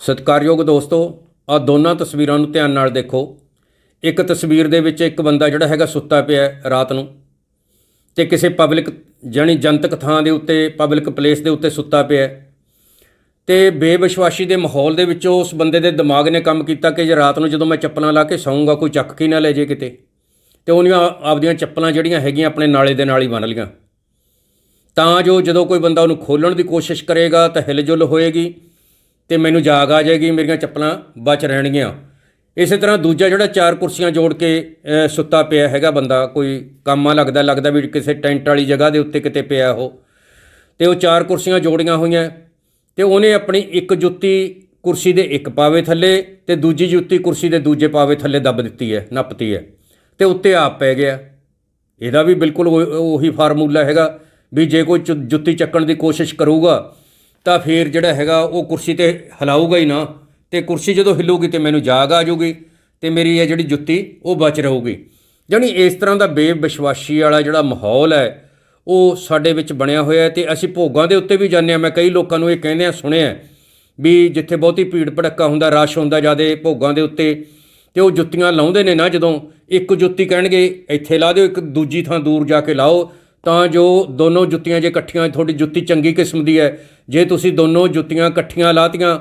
ਸਤਿਕਾਰਯੋਗ ਦੋਸਤੋ, ਆ ਦੋਨਾਂ ਤਸਵੀਰਾਂ ਨੂੰ ਧਿਆਨ ਨਾਲ ਦੇਖੋ। ਇੱਕ ਤਸਵੀਰ ਦੇ ਵਿੱਚ ਇੱਕ ਬੰਦਾ ਜਿਹੜਾ ਹੈਗਾ ਸੁੱਤਾ ਪਿਆ ਰਾਤ ਨੂੰ ਤੇ ਕਿਸੇ ਪਬਲਿਕ ਜਾਣੀ ਜਨਤਕ ਥਾਂ ਦੇ ਉੱਤੇ, ਪਬਲਿਕ ਪਲੇਸ ਦੇ ਉੱਤੇ ਸੁੱਤਾ ਪਿਆ ਹੈ। ਤੇ ਬੇਵਿਸ਼ਵਾਸੀ ਦੇ ਮਾਹੌਲ ਦੇ ਵਿੱਚੋਂ ਉਸ ਬੰਦੇ ਦੇ ਦਿਮਾਗ ਨੇ ਕੰਮ ਕੀਤਾ ਕਿ ਜੇ ਰਾਤ ਨੂੰ ਜਦੋਂ ਮੈਂ ਚੱਪਲਾਂ ਲਾ ਕੇ ਸੌਂਗਾ, ਕੋਈ ਚੱਕ ਕੇ ਨਾ ਲੈ ਜੇ ਕਿਤੇ, ਤੇ ਉਹਨੀਆਂ ਆਪਦੀਆਂ ਚੱਪਲਾਂ ਜਿਹੜੀਆਂ ਹੈਗੀਆਂ ਆਪਣੇ ਨਾਲੇ ਦੇ ਨਾਲ ਹੀ ਬੰਨ ਲੀਆਂ। ਤਾਂ ਜੋ ਜਦੋਂ ਕੋਈ ਬੰਦਾ ਉਹਨੂੰ ਖੋਲਣ ਦੀ ਕੋਸ਼ਿਸ਼ ਕਰੇਗਾ ਤਾਂ ਹਿਲਜੁਲ ਹੋਏਗੀ। ਤੇ ਮੈਨੂੰ ਜਾਗ ਆ ਜਾਏਗੀ, ਮੇਰੀਆਂ ਚੱਪਲਾਂ ਬਚ ਰਹਿਣਗੀਆਂ। ਇਸੇ ਤਰ੍ਹਾਂ ਦੂਜਾ ਜਿਹੜਾ ਚਾਰ ਕੁਰਸੀਆਂ ਜੋੜ ਕੇ ਸੁੱਤਾ ਪਿਆ ਹੈਗਾ ਬੰਦਾ, ਕੋਈ ਕੰਮਾਂ ਲੱਗਦਾ ਲੱਗਦਾ ਵੀ ਕਿਸੇ ਟੈਂਟ ਵਾਲੀ ਜਗ੍ਹਾ ਦੇ ਉੱਤੇ ਕਿਤੇ ਪਿਆ ਉਹ। ਤੇ ਉਹ ਚਾਰ ਕੁਰਸੀਆਂ ਜੋੜੀਆਂ ਹੋਈਆਂ, ਤੇ ਉਹਨੇ ਆਪਣੀ ਇੱਕ ਜੁੱਤੀ ਕੁਰਸੀ ਦੇ ਇੱਕ ਪਾਵੇ ਥੱਲੇ ਤੇ ਦੂਜੀ ਜੁੱਤੀ ਕੁਰਸੀ ਦੇ ਦੂਜੇ ਪਾਵੇ ਥੱਲੇ ਦੱਬ ਦਿੱਤੀ ਹੈ, ਨੱਪਤੀ ਹੈ। ਤੇ ਉੱਤੇ ਆਪ ਪੈ ਗਿਆ। ਇਹਦਾ ਵੀ ਬਿਲਕੁਲ ਉਹੀ ਫਾਰਮੂਲਾ ਹੈਗਾ ਵੀ ਜੇ ਕੋਈ ਜੁ- ਜੁੱਤੀ ਚੱਕਣ ਦੀ ਕੋਸ਼ਿਸ਼ ਕਰੂਗਾ ਤਾਂ ਫਿਰ ਜਿਹੜਾ ਹੈਗਾ ਉਹ ਕੁਰਸੀ ਤੇ ਹਿਲਾਊਗਾ ਹੀ ਨਾ। ਤੇ ਕੁਰਸੀ ਜਦੋਂ ਹਿੱਲੂਗੀ ਤੇ ਮੈਨੂੰ ਜਾਗ ਆ ਜਾਊਗੀ ਤੇ ਮੇਰੀ ਇਹ ਜਿਹੜੀ ਜੁੱਤੀ ਉਹ ਬਚ ਰਹੂਗੀ। ਜਾਣੀ ਇਸ ਤਰ੍ਹਾਂ ਦਾ ਬੇਵਿਸ਼ਵਾਸੀ ਵਾਲਾ ਜਿਹੜਾ ਮਾਹੌਲ ਹੈ, ਉਹ ਸਾਡੇ ਵਿੱਚ ਬਣਿਆ ਹੋਇਆ ਹੈ ਤੇ ਅਸੀਂ ਭੋਗਾਂ ਦੇ ਉੱਤੇ ਵੀ ਜਾਂਦੇ ਹਾਂ। ਮੈਂ ਕਈ ਲੋਕਾਂ ਨੂੰ ਇਹ ਕਹਿੰਦੇ ਆ ਸੁਣਿਆ ਵੀ ਜਿੱਥੇ ਬਹੁਤੀ ਭੀੜ ਭੜੱਕਾ ਹੁੰਦਾ, ਰਸ਼ ਹੁੰਦਾ ਜਿਆਦੇ ਭੋਗਾਂ ਦੇ ਉੱਤੇ, ਤੇ ਉਹ ਜੁੱਤੀਆਂ ਲਾਉਂਦੇ ਨੇ ਨਾ ਜਦੋਂ ਇੱਕ ਜੁੱਤੀ ਕਹਿਣਗੇ, ਇੱਥੇ ਲਾ ਦਿਓ, ਇੱਕ ਦੂਜੀ ਥਾਂ ਦੂਰ ਜਾ ਕੇ ਲਾਓ ਤਾਂ ਜੋ ਦੋਨੋਂ ਜੁੱਤੀਆਂ ਜੇ ਇਕੱਠੀਆਂ ਤੁਹਾਡੀ ਜੁੱਤੀ ਚੰਗੀ ਕਿਸਮ ਦੀ ਹੈ। ਜੇ ਤੁਸੀਂ ਦੋਨੋਂ ਜੁੱਤੀਆਂ ਇਕੱਠੀਆਂ ਲਾਤੀਆਂ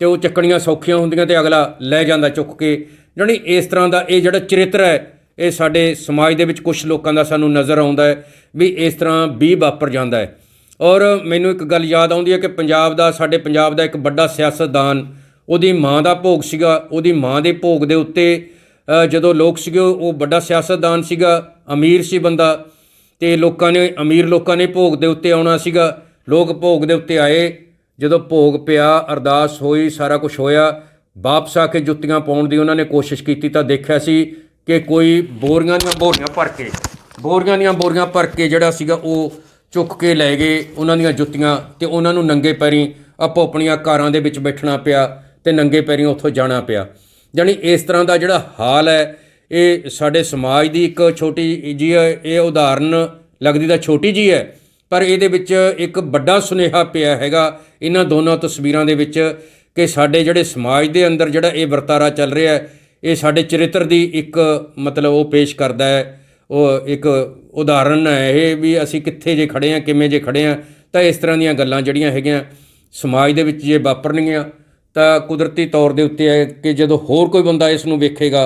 ਤੇ ਉਹ ਚੱਕਣੀਆਂ ਸੌਖੀਆਂ ਹੁੰਦੀਆਂ ਤੇ ਅਗਲਾ ਲੈ ਜਾਂਦਾ ਚੁੱਕ ਕੇ। ਜਾਣੀ ਇਸ ਤਰ੍ਹਾਂ ਦਾ ਇਹ ਜਿਹੜਾ ਚਰਿੱਤਰ ਹੈ, ਇਹ ਸਾਡੇ ਸਮਾਜ ਦੇ ਵਿੱਚ ਕੁਝ ਲੋਕਾਂ ਦਾ ਸਾਨੂੰ ਨਜ਼ਰ ਆਉਂਦਾ ਹੈ ਵੀ ਇਸ ਤਰ੍ਹਾਂ ਵੀ ਵਾਪਰ ਜਾਂਦਾ ਹੈ। ਔਰ ਮੈਨੂੰ ਇੱਕ ਗੱਲ ਯਾਦ ਆਉਂਦੀ ਹੈ ਕਿ ਪੰਜਾਬ ਦਾ, ਸਾਡੇ ਪੰਜਾਬ ਦਾ ਇੱਕ ਵੱਡਾ ਸਿਆਸਤਦਾਨ, ਉਹਦੀ ਮਾਂ ਦਾ ਭੋਗ ਸੀਗਾ, ਉਹਦੀ ਮਾਂ ਦੇ ਭੋਗ ਦੇ ਉੱਤੇ ਜਦੋਂ ਲੋਕ ਸੀਗੇ, ਉਹ ਵੱਡਾ ਸਿਆਸਤਦਾਨ ਸੀਗਾ, ਅਮੀਰ ਸੀ ਬੰਦਾ। ਤੇ ਲੋਕਾਂ ਨੇ, ਅਮੀਰ ਲੋਕਾਂ ਨੇ ਭੋਗ ਦੇ ਉੱਤੇ ਆਉਣਾ ਸੀਗਾ। ਲੋਕ ਭੋਗ ਦੇ ਉੱਤੇ ਆਏ। ਜਦੋਂ ਭੋਗ ਪਿਆ, ਅਰਦਾਸ ਹੋਈ, ਸਾਰਾ ਕੁਝ ਹੋਇਆ, ਵਾਪਸ ਆ ਕੇ ਜੁੱਤੀਆਂ ਪਾਉਣ ਦੀ ਉਹਨਾਂ ਨੇ ਕੋਸ਼ਿਸ਼ ਕੀਤੀ ਤਾਂ ਦੇਖਿਆ ਸੀ ਕਿ ਕੋਈ ਬੋਰੀਆਂ ਦੀਆਂ ਬੋਰੀਆਂ ਭਰ ਕੇ, ਬੋਰੀਆਂ ਦੀਆਂ ਬੋਰੀਆਂ ਭਰ ਕੇ ਜਿਹੜਾ ਸੀਗਾ ਉਹ ਚੁੱਕ ਕੇ ਲੈ ਗਏ ਉਹਨਾਂ ਦੀਆਂ ਜੁੱਤੀਆਂ ਤੇ ਉਹਨਾਂ ਨੂੰ ਨੰਗੇ ਪੈਰੀ ਆਪੋ ਆਪਣੀਆਂ ਕਾਰਾਂ ਦੇ ਵਿੱਚ ਬੈਠਣਾ ਪਿਆ ਤੇ ਨੰਗੇ ਪੈਰੀ ਉੱਥੋਂ ਜਾਣਾ ਪਿਆ। ਜਾਣੀ ਇਸ ਤਰ੍ਹਾਂ ਦਾ ਜਿਹੜਾ ਹਾਲ ਹੈ ਇਹ ਸਾਡੇ ਸਮਾਜ ਦੀ ਇੱਕ ਛੋਟੀ ਜੀ ਇਹ ਉਦਾਹਰਨ ਲੱਗਦੀ ਤਾਂ ਛੋਟੀ ਜੀ ਹੈ, ਪਰ ਇਹਦੇ ਵਿੱਚ ਇੱਕ ਵੱਡਾ ਸੁਨੇਹਾ ਪਿਆ ਹੈਗਾ, ਇਹਨਾਂ ਦੋਨਾਂ ਤਸਵੀਰਾਂ ਦੇ ਵਿੱਚ ਕਿ ਸਾਡੇ ਜਿਹੜੇ ਸਮਾਜ ਦੇ ਅੰਦਰ ਜਿਹੜਾ ਇਹ ਵਰਤਾਰਾ ਚੱਲ ਰਿਹਾ ਹੈ, ਇਹ ਸਾਡੇ ਚਰਿੱਤਰ ਦੀ ਇੱਕ ਮਤਲਬ ਉਹ ਪੇਸ਼ ਕਰਦਾ ਹੈ, ਉਹ ਇੱਕ ਉਦਾਹਰਨ ਹੈ, ਇਹ ਵੀ ਅਸੀਂ ਕਿੱਥੇ ਜੇ ਖੜੇ ਆ ਕਿਵੇਂ ਜੇ ਖੜੇ ਆ ਤਾਂ ਇਸ ਤਰ੍ਹਾਂ ਦੀਆਂ ਗੱਲਾਂ ਜਿਹੜੀਆਂ ਹੈਗੀਆਂ ਸਮਾਜ ਦੇ ਵਿੱਚ ਜੇ ਵਾਪਰਨਗੀਆਂ ਤਾਂ ਕੁਦਰਤੀ ਤੌਰ ਦੇ ਉੱਤੇ ਹੈ ਕਿ ਜਦੋਂ ਹੋਰ ਕੋਈ ਬੰਦਾ ਇਸ ਨੂੰ ਵੇਖੇਗਾ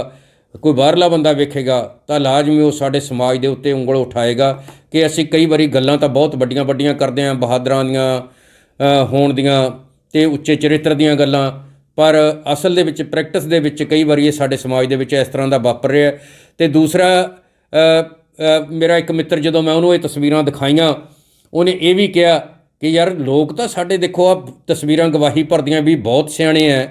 ਕੋਈ ਬਾਹਰਲਾ ਬੰਦਾ ਵੇਖੇਗਾ ਤਾਂ ਲਾਜ਼ਮੀ ਉਹ ਸਾਡੇ ਸਮਾਜ ਦੇ ਉੱਤੇ ਉਂਗਲ ਉਠਾਏਗਾ ਕਿ ਅਸੀਂ ਕਈ ਵਾਰੀ ਗੱਲਾਂ ਤਾਂ ਬਹੁਤ ਵੱਡੀਆਂ ਵੱਡੀਆਂ ਕਰਦੇ ਹਾਂ, ਬਹਾਦਰਾਂ ਦੀਆਂ ਹੋਣ ਦੀਆਂ ਤੇ ਉੱਚੇ ਚਰਿੱਤਰ ਦੀਆਂ ਗੱਲਾਂ, ਪਰ ਅਸਲ ਦੇ ਵਿੱਚ ਪ੍ਰੈਕਟਿਸ ਦੇ ਵਿੱਚ ਕਈ ਵਾਰੀ ਇਹ ਸਾਡੇ ਸਮਾਜ ਦੇ ਵਿੱਚ ਇਸ ਤਰ੍ਹਾਂ ਦਾ ਵਾਪਰ ਰਿਹਾ ਹੈ। ਤੇ ਦੂਸਰਾ ਮੇਰਾ ਇੱਕ ਮਿੱਤਰ ਜਦੋਂ ਮੈਂ ਉਹਨੂੰ ਇਹ ਤਸਵੀਰਾਂ ਦਿਖਾਈਆਂ, ਉਹਨੇ ਇਹ ਵੀ ਕਿਹਾ ਕਿ ਯਾਰ ਲੋਕ ਤਾਂ ਸਾਡੇ ਦੇਖੋ ਆ ਤਸਵੀਰਾਂ ਗਵਾਹੀ ਭਰਦੀਆਂ ਵੀ ਬਹੁਤ ਸਿਆਣੇ ਐ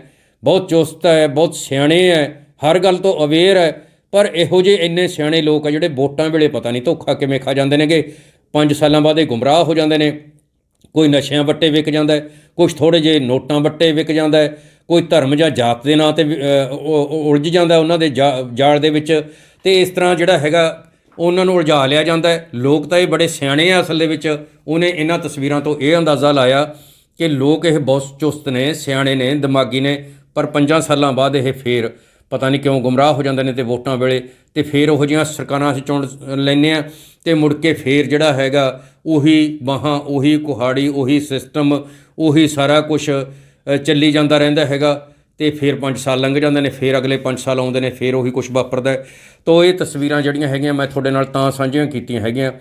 ਬਹੁਤ ਚੁਸਤ ਹੈ, ਬਹੁਤ ਸਿਆਣੇ ਐ ਹਰ ਗੱਲ ਤੋਂ ਅਵੇਅਰ ਹੈ। ਪਰ ਇਹੋ ਜਿਹੇ ਇੰਨੇ ਸਿਆਣੇ ਲੋਕ ਆ ਜਿਹੜੇ ਵੋਟਾਂ ਵੇਲੇ ਪਤਾ ਨਹੀਂ ਧੋਖਾ ਕਿਵੇਂ ਖਾ ਜਾਂਦੇ ਨੇਗੇ। 5 ਸਾਲਾਂ ਬਾਅਦ ਇਹ ਗੁੰਮਰਾਹ ਹੋ ਜਾਂਦੇ ਨੇ। ਕੋਈ ਨਸ਼ਿਆਂ ਵੱਟੇ ਵਿਕ ਜਾਂਦਾ ਹੈ ਕੁਝ ਥੋੜੇ ਜਿਹੇ ਨੋਟਾਂ ਵੱਟੇ ਵਿਕ ਜਾਂਦਾ ਕੋਈ ਧਰਮ ਜਾਂ ਜਾਤ ਦੇ ਨਾਂ ਤੇ ਉਲਝ ਜਾਂਦਾ ਉਹਨਾਂ ਦੇ ਜਾ- ਜਾਲ ਦੇ ਵਿੱਚ। ਤੇ ਇਸ ਤਰ੍ਹਾਂ ਜਿਹੜਾ ਹੈਗਾ, ਉਹਨਾਂ ਨੂੰ ਉਲਝਾ ਲਿਆ ਜਾਂਦਾ ਲੋਕ ਤਾਂ ਇਹ ਬੜੇ ਸਿਆਣੇ ਆ ਅਸਲ ਦੇ ਵਿੱਚ। ਉਹਨੇ ਇਹਨਾਂ ਤਸਵੀਰਾਂ ਤੋਂ ਇਹ ਅੰਦਾਜ਼ਾ ਲਾਇਆ ਕਿ ਲੋਕ ਇਹ ਬਹੁਤ ਚੁਸਤ ਨੇ, ਸਿਆਣੇ ਨੇ, ਦਿਮਾਗੀ ਨੇ। ਪਰ 5 ਸਾਲਾਂ ਬਾਅਦ ਇਹ ਫੇਰ ਪਤਾ ਨਹੀਂ ਕਿਉਂ ਗੁੰਮਰਾਹ ਹੋ ਜਾਂਦੇ ਨੇ ਤੇ ਵੋਟਾਂ ਵੇਲੇ ਤੇ ਫੇਰ ਉਹੋ ਜਿਹੀਆਂ ਸਰਕਾਰਾਂ ਅਸੀਂ ਚੁਣ ਲੈਂਦੇ ਆ ਤੇ ਮੁੜ ਕੇ ਫੇਰ ਜਿਹੜਾ ਹੈਗਾ ਉਹੀ ਬਾਹਾਂ, ਉਹੀ ਕੁਹਾੜੀ, ਉਹੀ ਸਿਸਟਮ ਉਹੀ ਸਾਰਾ ਕੁਝ ਚੱਲੀ ਜਾਂਦਾ ਰਹਿੰਦਾ ਹੈਗਾ ਤੇ ਫਿਰ 5 ਸਾਲ ਲੰਘ ਜਾਂਦੇ ਨੇ, ਫਿਰ ਅਗਲੇ 5 ਸਾਲ ਆਉਂਦੇ ਨੇ, ਫਿਰ ਉਹੀ ਕੁਝ ਵਾਪਰਦਾ ਤਾਂ ਇਹ ਤਸਵੀਰਾਂ ਜਿਹੜੀਆਂ ਹੈਗੀਆਂ ਮੈਂ ਤੁਹਾਡੇ ਨਾਲ ਤਾਂ ਸਾਂਝੀਆਂ ਕੀਤੀਆਂ ਹੈਗੀਆਂ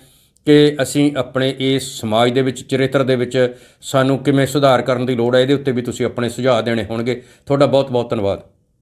ਕਿ ਅਸੀਂ ਆਪਣੇ ਇਸ ਸਮਾਜ ਦੇ ਵਿੱਚ, ਚਰਿੱਤਰ ਦੇ ਵਿੱਚ ਸਾਨੂੰ ਕਿਵੇਂ ਸੁਧਾਰ ਕਰਨ ਦੀ ਲੋੜ ਹੈ, ਇਹਦੇ ਉੱਤੇ ਵੀ ਤੁਸੀਂ ਆਪਣੇ ਸੁਝਾਅ ਦੇਣੇ ਹੋਣਗੇ। ਤੁਹਾਡਾ ਬਹੁਤ ਬਹੁਤ ਧੰਨਵਾਦ।